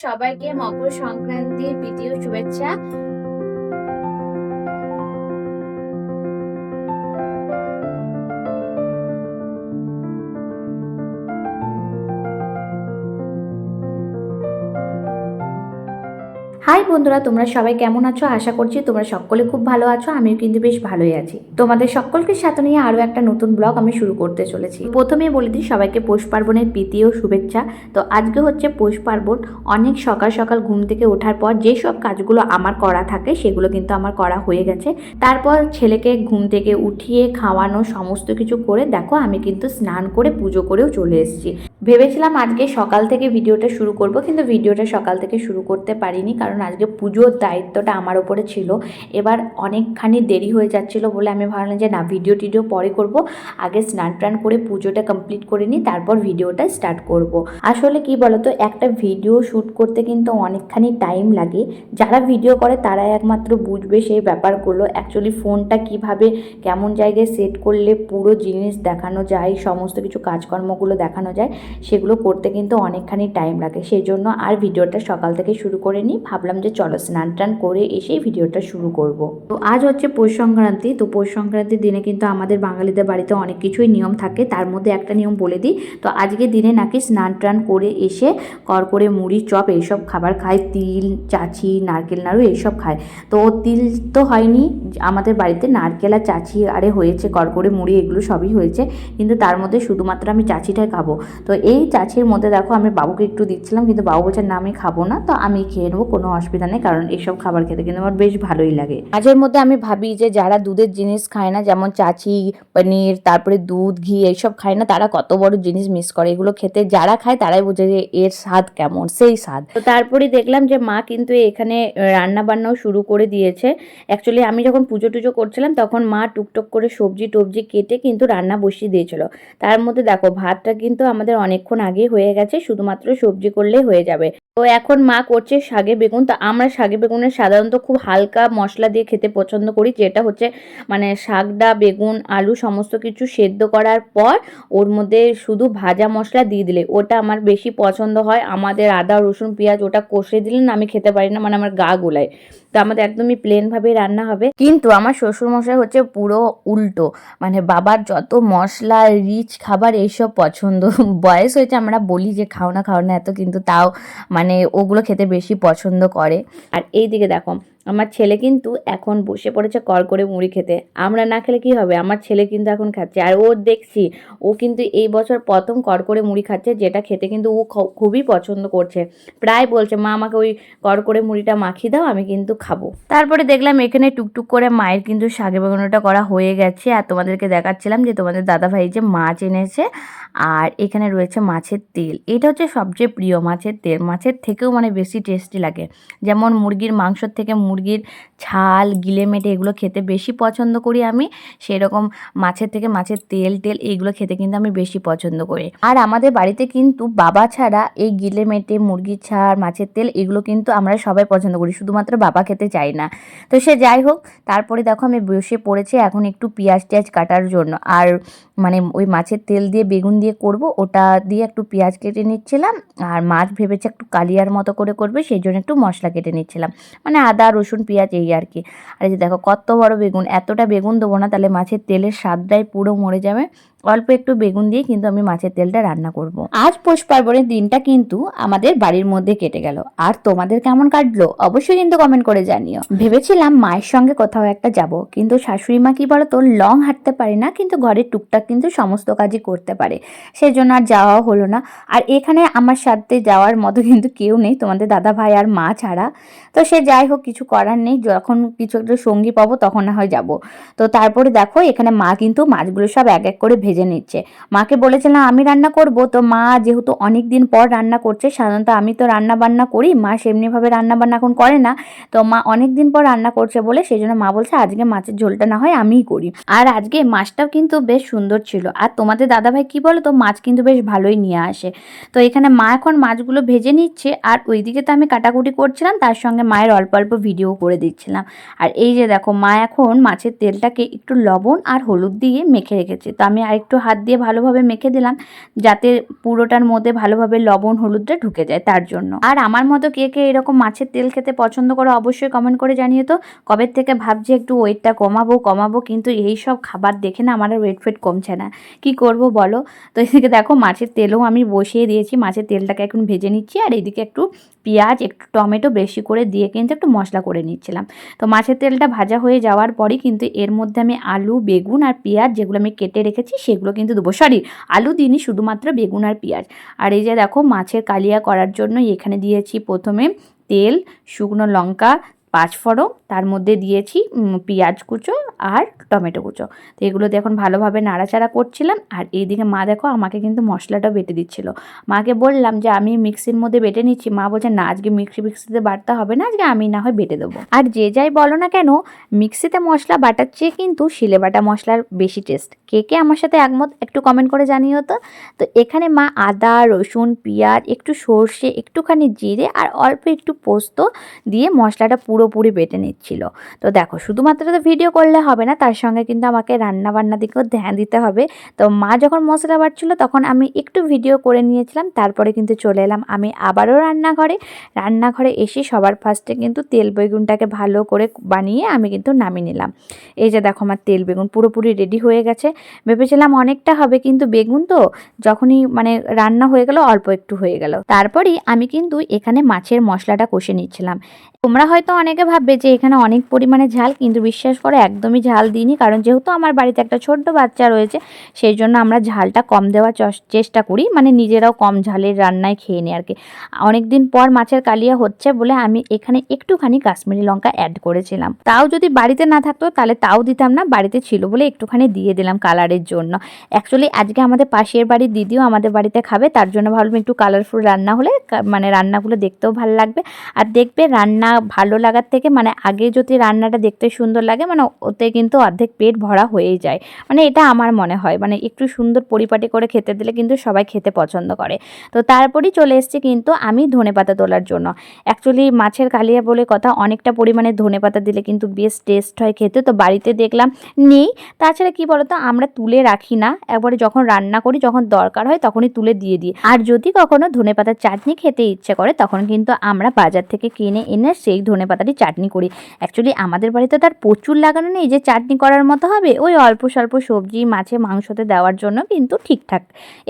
সবাইকে মকর সংক্রান্তির ও শুভেচ্ছা। বন্ধুরা, তোমরা সবাই কেমন আছো? আশা করছি তোমরা সকলে খুব ভালো আছো, আমিও কিন্তু বেশ ভালোই আছি। তোমাদের সকলকে সাথে নিয়ে আরও একটা নতুন ব্লগ আমি শুরু করতে চলেছি। প্রথমে বলে দিই, সবাইকে পৌষ পার্বণের প্রীতি ও শুভেচ্ছা। তো আজকে হচ্ছে পৌষ পার্বণ। অনেক সকাল সকাল ঘুম থেকে ওঠার পর যেসব কাজগুলো আমার করা থাকে, সেগুলো কিন্তু আমার করা হয়ে গেছে। তারপর ছেলেকে ঘুম থেকে উঠিয়ে খাওয়ানো সমস্ত কিছু করে, দেখো আমি কিন্তু স্নান করে পুজো করেও চলে এসেছি। ভেবেছিলাম আজকে সকাল থেকে ভিডিওটা শুরু করব, কিন্তু ভিডিওটা সকাল থেকে শুরু করতে পারিনি কারণ আজকে পুজোর দায়িত্বটা আমার ওপরে ছিল। এবার অনেকখানি দেরি হয়ে যাচ্ছিল বলে আমি ভাবলাম যে না, ভিডিও টিডিও পরে করব। আগে স্নান টান করে পুজোটা কমপ্লিট করে নিই, তারপর ভিডিওটা স্টার্ট করব। আসলে কি বলতো, একটা ভিডিও শ্যুট করতে কিন্তু অনেকখানি টাইম লাগে। যারা ভিডিও করে তারাই একমাত্র বুঝবে সেই ব্যাপারগুলো। অ্যাকচুয়ালি ফোনটা কীভাবে, কেমন জায়গায় সেট করলে পুরো জিনিস দেখানো যায়, সমস্ত কিছু কাজকর্মগুলো দেখানো যায় সেগুলো করতে কিন্তু অনেকখানি টাইম লাগে। সেই জন্য আর ভিডিওটা সকাল থেকে শুরু করে নিই। ভাবলাম যে চলো স্নান টান করে এসেই ভিডিওটা শুরু করব। তো আজ হচ্ছে পৌষ সংক্রান্তি। তো পৌষ সংক্রান্তির দিনে কিন্তু আমাদের বাঙালিদের বাড়িতে অনেক কিছুই নিয়ম থাকে। তার মধ্যে একটা নিয়ম বলে দিই। তো আজকে দিনে নাকি স্নান টান করে এসে করকরে, মুড়ি, চপ এইসব খাবার খায় তিল, চাচি, নারকেল, নাড়ু এইসব খায় তো তিল তো হয়নি। আমাদের বাড়িতে নারকেল আর চাচি আরে হয়েছে। করকরে, মুড়ি এগুলো সবই হয়েছে। কিন্তু তার মধ্যে শুধুমাত্র আমি চাচিটাই খাব। তো এই চাচির মধ্যে দেখো আমি বাবুকে একটু দিচ্ছিলাম কিন্তু বাবু বলছে না আমি খাব না তো আমি খেয়ে নেব কোনো অসুবিধা নেই কারণ এইসব খাবার খেতে কিন্তু আমার বেশ ভালোই লাগে। মাঝের মধ্যে আমি ভাবি যে যারা দুধের জিনিস খায় না যেমন চাচি পনির তারপরে দুধ ঘি এইসব খায় না তারা কত বড় জিনিস মিস করে। এগুলো খেতে যারা খায় তারাই বোঝে যে এর স্বাদ কেমন সেই স্বাদ। তো তারপরে দেখলাম যে মা কিন্তু এখানে রান্না বান্নাও শুরু করে দিয়েছে। অ্যাকচুয়ালি আমি যখন পুজো টুজো করছিলাম তখন মা টুকটুক করে সবজি টবজি কেটে কিন্তু রান্না বসিয়ে দিয়েছিল। তার মধ্যে দেখো ভাতটা কিন্তু আমাদের অনেকক্ষণ আগে হয়ে গেছে শুধুমাত্র সবজি করলে হয়ে যাবে। তো এখন মা করছে শাগে বেগুন। তো আমরা শাগে বেগুনের সাধারণত খুব হালকা মশলা দিয়ে খেতে পছন্দ করি, যেটা হচ্ছে মানে শাকটা বেগুন, আলু সমস্ত কিছু সেদ্ধ করার পর ওর মধ্যে শুধু ভাজা মশলা দিয়ে দিলে। ওটা আমার বেশি পছন্দ হয়। আমাদের আদা, রসুন, পেঁয়াজ ওটা কষে দিলে না আমি খেতে পারি না মানে আমার গা গোলায়। তো আমাদের একদমই প্লেনভাবেই রান্না হবে। কিন্তু আমার শ্বশুরমশাই হচ্ছে পুরো উল্টো। মানে বাবার যত মশলা, রিচ খাবার এইসব পছন্দ। বয়স হয়েছে আমরা বলি যে খাও না খাও না এত, কিন্তু তাও মানে ওগুলো খেতে বেশি পছন্দ করে। আর এই দিকে দেখো আমার ছেলে কিন্তু এখন বসে পড়েছে কর করে মুড়ি খেতে। আমরা না খেলে কি হবে? আমার ছেলে কিন্তু এখন খাচ্ছে। আর ও দেখছি, ও কিন্তু এই বছর প্রথম কর করে মুড়ি খাচ্ছে, যেটা খেতে কিন্তু ও খুবই পছন্দ করছে। প্রায় বলছে, মা, আমাকে ওই কর করে মুড়িটা মাখিয়ে দাও, আমি কিন্তু খাব। তারপরে দেখলাম, এখানে টুকটুক করে মায়ের কিন্তু শাকে বেগুনোটা করা হয়ে গেছে। আর তোমাদেরকে দেখাচ্ছিলাম যে, তোমাদের দাদা ভাই যে মাছ এনেছে, আর এখানে রয়েছে মাছের তেল। এটা হচ্ছে সবচেয়ে প্রিয় মাছের তেল। মাছের থেকেও মানে বেশি টেস্টি লাগে। যেমন মুরগির মাংসর থেকে মুরগির ছাল, গিলে মেটে এগুলো খেতে বেশি পছন্দ করি আমি। সেরকম মাছের থেকে মাছের তেল টেল এইগুলো খেতে কিন্তু আমি বেশি পছন্দ করি। আর আমাদের বাড়িতে কিন্তু বাবা ছাড়া এই গিলে মেটে, মুরগির ছাড় মাছের তেল এগুলো কিন্তু আমরা সবাই পছন্দ করি। শুধুমাত্র বাবা খেতে চাই না। তো সে যাই হোক, তারপরে দেখো আমি বসে পড়েছি এখন একটু পেঁয়াজ টিয়াজ কাটার জন্য। আর মানে ওই মাছের তেল দিয়ে বেগুন দিয়ে করব, ওটা দিয়ে একটু পেঁয়াজ কেটে নিচ্ছিলাম। আর মাছ ভেবেছে একটু কালিয়ার মতো করে করবে, সেই জন্য একটু মশলা কেটে নিচ্ছিলাম। মানে আদা রসুন, পেঁয়াজ এই আর কি। আর এই যে দেখো, কত বড় বেগুন, এতটা বেগুন দেবো না, তাহলে মাছের তেলের স্বাদটাই পুরো মরে যাবে। অল্প একটু বেগুন দিয়ে কিন্তু আমি মাছের তেলটা রান্না করব। আজ পৌষ পার্বণের দিনটা কিন্তু আমাদের বাড়ির মধ্যে কেটে গেল। আর তোমাদের কেমন কাটলো অবশ্যই কিন্তু কমেন্ট করে জানিও। ভেবেছিলাম মায়ের সঙ্গে কোথাও একটা যাব, কিন্তু শাশুড়ি মা কি বলো বলতো, লং হাঁটতে পারে না, কিন্তু ঘরের টুকটাক কিন্তু সমস্ত কাজই করতে পারে। সেই জন্য আর যাওয়া হলো না। আর এখানে আমার সাথে যাওয়ার মতো কিন্তু কেউ নেই, তোমাদের দাদা ভাই আর মা ছাড়া। তো সে যাই হোক, কিছু করার নেই, যখন কিছু একটা সঙ্গী পাবো তখন না হয় যাব। তো তারপরে দেখো, এখানে মা কিন্তু মাছগুলো সব এক এক করে ভেজে নিচ্ছে। মাকে বলেছিলাম, আমি রান্না করব। তো মা যেহেতু অনেক দিন পর রান্না করছে, সাধারণত আমি তো রান্না বান্না করি, মা সেমনিভাবে রান্না বান্না এখন করে না। তো মা অনেক দিন পর রান্না করছে বলে সেই জন্য মা বলছে, আজকে মাছের ঝোলটা না হয় আমিই করি। আর আজকে মাছটাও কিন্তু বেশ সুন্দর ছিল। আর তোমাদের দাদাভাই কি বলো, তো মাছ কিন্তু বেশ ভালোই নিয়ে আসে। তো এখানে মা এখন মাছগুলো ভেজে নিচ্ছে, আর ওইদিকে তো আমি কাটাকুটি করছিলাম, তার সঙ্গে মায়ের অল্প অল্প ভিডিও করে দিচ্ছিলাম। আর এই যে দেখো, মা এখন মাছের তেলটাকে একটু লবণ আর হলুদ দিয়ে মেখে রেখেছে। তো আমি আর একটু হাত দিয়ে ভালোভাবে মেখে দিলাম, যাতে পুরোটার মধ্যে ভালোভাবে লবণ হলুদটা ঢুকে যায় তার জন্য। আর আমার মতো কে কে এরকম মাছের তেল খেতে পছন্দ করো অবশ্যই কমেন্ট করে জানিয়ে তো, কবে থেকে ভাবছি একটু ওয়েটটা কমাবো কমাবো, কিন্তু এই সব খাবার দেখে না আমার ওয়েট ফেট কমছে না। কি করব বলো? তো এদিকে দেখো মাছের তেলও আমি বসিয়ে দিয়েছি, মাছের তেলটাকে এখন ভেজে নিচ্ছি, আর এদিকে একটু পেঁয়াজ, একটু টমেটো বেশি করে দিয়ে কিন্তু একটু মশলা করে নিচ্ছিলাম। তো মাছের তেলটা ভাজা হয়ে যাওয়ার পরই কিন্তু এর মধ্যে আমি আলু, বেগুন আর পেঁয়াজ যেগুলো আমি কেটে রেখেছি সেগুলো কিন্তু দেবো সরি, আলু দিইনি, শুধুমাত্র বেগুন আর পেঁয়াজ। আর এই যে দেখো, মাছের কালিয়া করার জন্য এখানে দিয়েছি প্রথমে তেল, শুকনো লঙ্কা পাঁচফোড়ন তার মধ্যে দিয়েছি পেঁয়াজ কুচো আর টমেটো কুচো। তো এগুলো দিয়ে এখন ভালোভাবে নাড়াচাড়া করছিলাম আর এইদিকে মা দেখো আমাকে কিন্তু মশলাটা বেটে দিচ্ছিল। মাকে বললাম যে, আমি মিক্সির মধ্যে বেটে নিচ্ছি। মা বলছে, না, আজকে মিক্সি মিক্সিতে বাটতে হবে না, আজকে আমি না হয় বেটে দেবো। আর যে যাই বলো না কেন, মিক্সিতে মশলা বাটার চেয়ে কিন্তু শিলে বাটা মশলার বেশি টেস্ট। কে কে আমার সাথে একমত একটু কমেন্ট করে জানিও তো। তো এখানে মা আদা, রসুন, পেঁয়াজ, একটু সর্ষে, একটুখানি জিরে আর অল্প একটু পোস্ত দিয়ে মশলাটা পুরোপুরি বেটে নিচ্ছিল। তো দেখো, শুধুমাত্র তো ভিডিও করলে হবে না, তার সঙ্গে কিন্তু আমাকে রান্না বান্না দিকেও ধ্যান দিতে হবে। তো মা যখন মশলা বাটছিল, তখন আমি একটু ভিডিও করে নিয়েছিলাম, তারপরে কিন্তু চলে এলাম আমি আবারও রান্নাঘরে। রান্নাঘরে এসে সবার ফার্স্টে কিন্তু তেল বেগুনটাকে ভালো করে বানিয়ে আমি কিন্তু নামিয়ে নিলাম। এই যে দেখো আমার তেল বেগুন পুরোপুরি রেডি হয়ে গেছে। ভেবেছিলাম অনেকটা হবে কিন্তু বেগুন তো যখনই মানে রান্না হয়ে গেল, অল্প একটু হয়ে গেল। তারপরেই আমি কিন্তু এখানে মাছের মশলাটা কষে নিচ্ছিলাম। তোমরা হয়তো অনেকে ভাববে যে এখানে অনেক পরিমাণে ঝাল, কিন্তু বিশ্বাস করো একদমই ঝাল দিইনি। কারণ যেহেতু আমার বাড়িতে একটা ছোট্ট বাচ্চা রয়েছে, সেই জন্য আমরা ঝালটা কম দেওয়ার চেষ্টা করি। মানে নিজেরাও কম ঝালের রান্নায় খেয়ে নিই আর কি অনেক দিন পর মাছের কালিয়া হচ্ছে বলে আমি এখানে একটুখানি কাশ্মীরি লঙ্কা অ্যাড করেছিলাম। তাও যদি বাড়িতে না থাকতো, তাহলে তাও দিতাম না, বাড়িতে ছিল বলে একটুখানি দিয়ে দিলাম কালারের জন্য। অ্যাকচুয়ালি আজকে আমাদের পাশের বাড়ির দিদিও আমাদের বাড়িতে খাবে, তার জন্য ভাবলাম একটু কালারফুল রান্না হলে মানে রান্নাগুলো দেখতেও ভালো লাগবে। আর দেখবে রান্না ভালো লাগার থেকে মানে আগে যদি রান্নাটা দেখতে সুন্দর লাগে মানে ওতে কিন্তু অর্ধেক পেট ভরা হয়েই যায়। মানে এটা আমার মনে হয়। মানে একটু সুন্দর পরিপাটি করে খেতে দিলে কিন্তু সবাই খেতে পছন্দ করে। তো তারপরেই চলে এসেছি কিন্তু আমি ধনেপাতা তোলার জন্য। অ্যাকচুয়ালি মাছের কালিয়া বলে কথা, অনেকটা পরিমাণে ধনেপাতা দিলে কিন্তু বেশ টেস্ট হয় খেতে। তো বাড়িতে দেখলাম নেই। তাছাড়া কি বলতো, আমরা তুলে রাখি না। একবারে যখন রান্না করি, যখন দরকার হয় তখনই তুলে দিয়ে দিই। আর যদি কখনো ধনেপাতার চাটনি খেতে ইচ্ছে করে, তখন কিন্তু আমরা বাজার থেকে কিনে এনে সেই ধনেপাতাটি চাটনি করি। অ্যাকচুয়ালি আমাদের বাড়িতে তার প্রচুর লাগানো নেই যে চাটনি করার মতো হবে। ওই অল্প স্বল্প সবজি, মাছে মাংসতে দেওয়ার জন্য কিন্তু ঠিকঠাক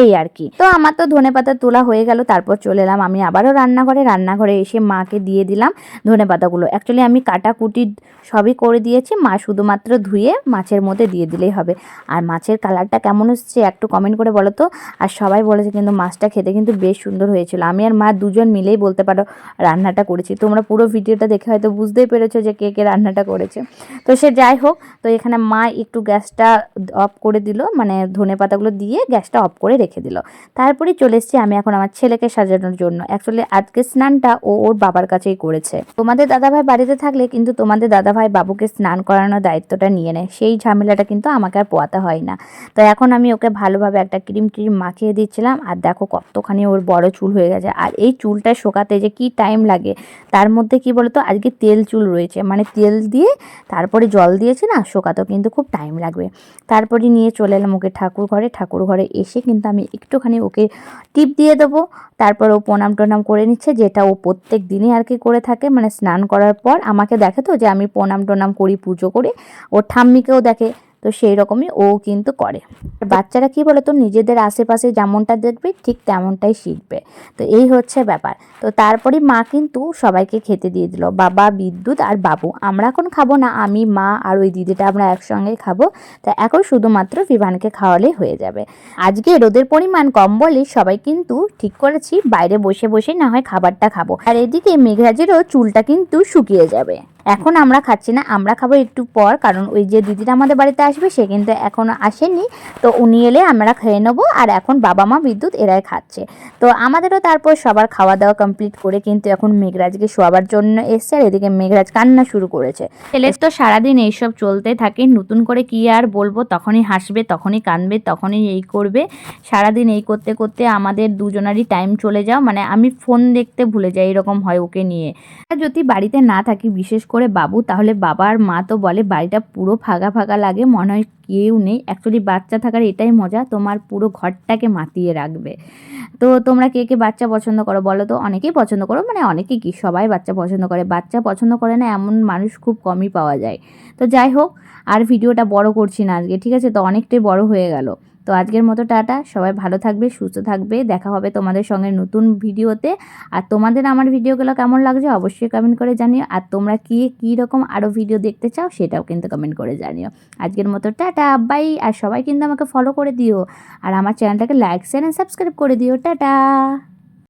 এই আর কি। তো আমার তো ধনেপাতা তোলা হয়ে গেল, তারপর চলে এলাম আমি আবারও রান্নাঘরে। রান্নাঘরে এসে মাকে দিয়ে দিলাম ধনেপাতাগুলো অ্যাকচুয়ালি আমি কাটাকুটি সবই করে দিয়েছি, মা শুধুমাত্র ধুয়ে মাছের মধ্যে দিয়ে দিলেই হবে। আর মাছের কালারটা কেমন এসছে একটু কমেন্ট করে বলো তো। আর সবাই বলেছে কিন্তু মাছটা খেতে কিন্তু বেশ সুন্দর হয়েছিল। আমি আর মা দুজন মিলেই বলতে পারো রান্নাটা করেছি। তোমরা পুরো ভিডিওটা দেখে হয়তো বুঝতেই পেরেছ যে কে কে রান্নাটা করেছে। তো সে যাই হোক, তো এখানে মা একটু গ্যাসটা অফ করে দিল মানে ধনে পাতাগুলো দিয়ে গ্যাসটা অফ করে রেখে দিল। তারপরে চলে এসেছি আমি এখন আমার ছেলেকে সাজানোর জন্য। অ্যাকচুয়ালি আজকে স্নানটা ও ওর বাবার কাছেই করেছে। তোমাদের দাদাভাই বাড়িতে থাকলে কিন্তু তোমাদের দাদাভাই বাবুকে স্নান করানোর দায়িত্বটা নিয়ে নেয়। সেই ঝামেলাটা কিন্তু আমাকে আর পোয়াতে হয় না। তো এখন আমি ওকে ভালোভাবে একটা ক্রিম ট্রিম মাখিয়ে দিচ্ছিলাম, আর দেখো কতখানি ওর বড় চুল হয়ে গেছে। আর এই চুলটা শোকাতে যে কি টাইম লাগে, তার মধ্যে কি বলতো, আজকে তেল চুল রয়েছে মানে তেল দিয়ে তারপরে জল দিয়েছি না, শোকাতেও কিন্তু খুব টাইম লাগবে। তারপরে নিয়ে চলে এলাম ওকে ঠাকুর ঘরে ঠাকুর ঘরে এসে কিন্তু আমি একটুখানি ওকে টিপ দিয়ে দেবো। তারপর ও প্রণাম টনাম করে নিচ্ছে, যেটা ও প্রত্যেক দিনই আর কি করে থাকে মানে স্নান করার পর আমাকে দেখে তো যে আমি প্রণাম টনাম করি, পুজো করি। ওর ঠাম্মিকেও দেখে তো সেই রকমই ও কিন্তু করে। বাচ্চারা কি বলে তো নিজেদের আশেপাশে যেমনটা দেখবে, ঠিক তেমনটাই শিখবে। তো এই হচ্ছে ব্যাপার। তো তারপরে মা কিন্তু সবাইকে খেতে দিয়ে দিল, বাবা, বিদ্যুৎ আর বাবু। আমরা এখন খাব না, আমি, মা আর ওই দিদিটা আমরা একসঙ্গে খাব। তা এখন শুধুমাত্র বিভানকে খাওয়ালেই হয়ে যাবে। আজকে রোদের পরিমাণ কম বলে সবাই কিন্তু ঠিক করেছি, বাইরে বসে বসে না হয় খাবারটা খাব। আর এদিকে মেঘরাজেরও চুলটা কিন্তু শুকিয়ে যাবে। এখন আমরা খাচ্ছি না, আমরা খাব একটু পর, কারণ ওই যে দিদিটা আমাদের বাড়িতে আসবে, সে কিন্তু এখনও আসেনি। তো উনি এলে আমরা খেয়ে নেব, আর এখন বাবা মা বিদ্যুৎ এরাই খাচ্ছে। তো আমাদেরও তারপর সবার খাওয়া দাওয়া কমপ্লিট করে কিন্তু এখন মেঘরাজকে শোয়াবার জন্য এসছে, আর এদিকে মেঘরাজ কান্না শুরু করেছে। ছেলের তো সারাদিন এইসব চলতে থাকে, নতুন করে কি আর বলব, তখনই হাসবে, তখনই কাঁদবে, তখনই এই করবে। সারাদিন এই করতে করতে আমাদের দুজনারই টাইম চলে যাও মানে আমি ফোন দেখতে ভুলে যাই, এরকম হয় ওকে নিয়ে। যদি বাড়িতে না থাকি, বিশেষ করে করে, বাবু, তাহলে বাবার মা তো বলে বাড়িটা পুরো ফাঁকা ফাঁকা লাগে, মনে হয় কেউ নেই। অ্যাকচুয়ালি বাচ্চা থাকার এটাই মজা, তোমার পুরো ঘরটাকে মাতিয়ে রাখবে। তো তোমরা কে কে বাচ্চা পছন্দ করো বলো তো? অনেকেই পছন্দ করো মানে অনেকেই কি, সবাই বাচ্চা পছন্দ করে। বাচ্চা পছন্দ করে না, এমন মানুষ খুব কমই পাওয়া যায়। তো যাই হোক, আর ভিডিওটা বড় করছি না আজকে, ঠিক আছে? তো অনেকটাই বড় হয়ে গেল। তো আজকের মতো টাটা। সবাই ভালো থাকবে, সুস্থ থাকবে। দেখা হবে তোমাদের সঙ্গে নতুন ভিডিওতে। আর তোমাদের আমার ভিডিওগুলো কেমন লাগছে অবশ্যই কমেন্ট করে জানিও। আর তোমরা কি কী রকম আরও ভিডিও দেখতে চাও সেটাও কিন্তু কমেন্ট করে জানিও। আজকের মতো টাটা বাই আর সবাই কিন্তু আমাকে ফলো করে দিও। আর আমার চ্যানেলটাকে লাইক শেয়ার অ্যান্ড সাবস্ক্রাইব করে দিও। টাটা।